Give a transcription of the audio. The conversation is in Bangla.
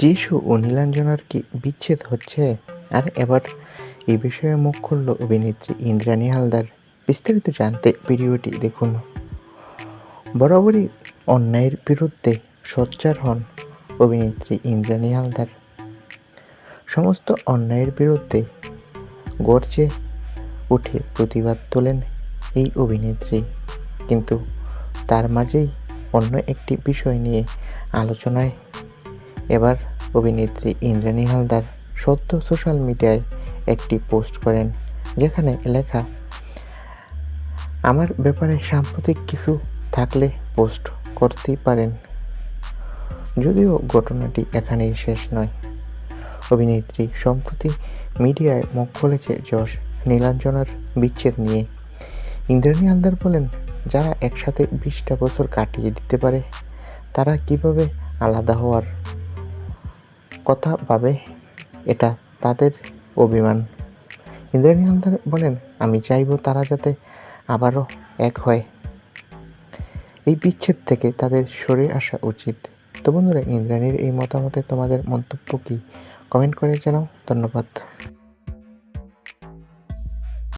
যিশু ও নীলাঞ্জনার কি বিচ্ছেদ হচ্ছে, আর এবার এই বিষয়ে মুখ খুলল অভিনেত্রী ইন্দ্রাণী হালদার। বিস্তারিত জানতে ভিডিওটি দেখুন। বরাবরই অন্যায়ের বিরুদ্ধে সোচ্চার হন অভিনেত্রী ইন্দ্রাণী হালদার। সমস্ত অন্যায়ের বিরুদ্ধে গর্জে উঠে প্রতিবাদ তোলেন এই অভিনেত্রী। কিন্তু তার মাঝেই অন্য একটি বিষয় নিয়ে আলোচনায় এবার অভিনেত্রী ইন্দ্রাণী হালদার সদ্য সোশ্যাল মিডিয়ায় একটি পোস্ট করেন, যেখানে লেখা, আমার ব্যাপারে সাম্প্রতিক কিছু থাকলে পোস্ট করতেই পারেন। যদিও ঘটনাটি এখানেই শেষ নয়। অভিনেত্রী সম্প্রতি মিডিয়ায় মুখ খুলেছে যশ নীলাঞ্জনার বিচ্ছেদ নিয়ে। ইন্দ্রাণী হালদার বলেন, যারা একসাথে বিশটা বছর কাটিয়ে দিতে পারে, তারা কীভাবে আলাদা হওয়ার কথা পাবে এটা তাদের অভিমান। ইন্দ্রাণী হালদার বলেন, আমি চাইব তারা যাতে আবারও এক হয়। এই বিচ্ছেদ থেকে তাদের সরে আসা উচিত। তো বন্ধুরা, ইন্দ্রাণীর এই মতামতে তোমাদের মন্তব্য কি? কমেন্ট করে জানাও। ধন্যবাদ।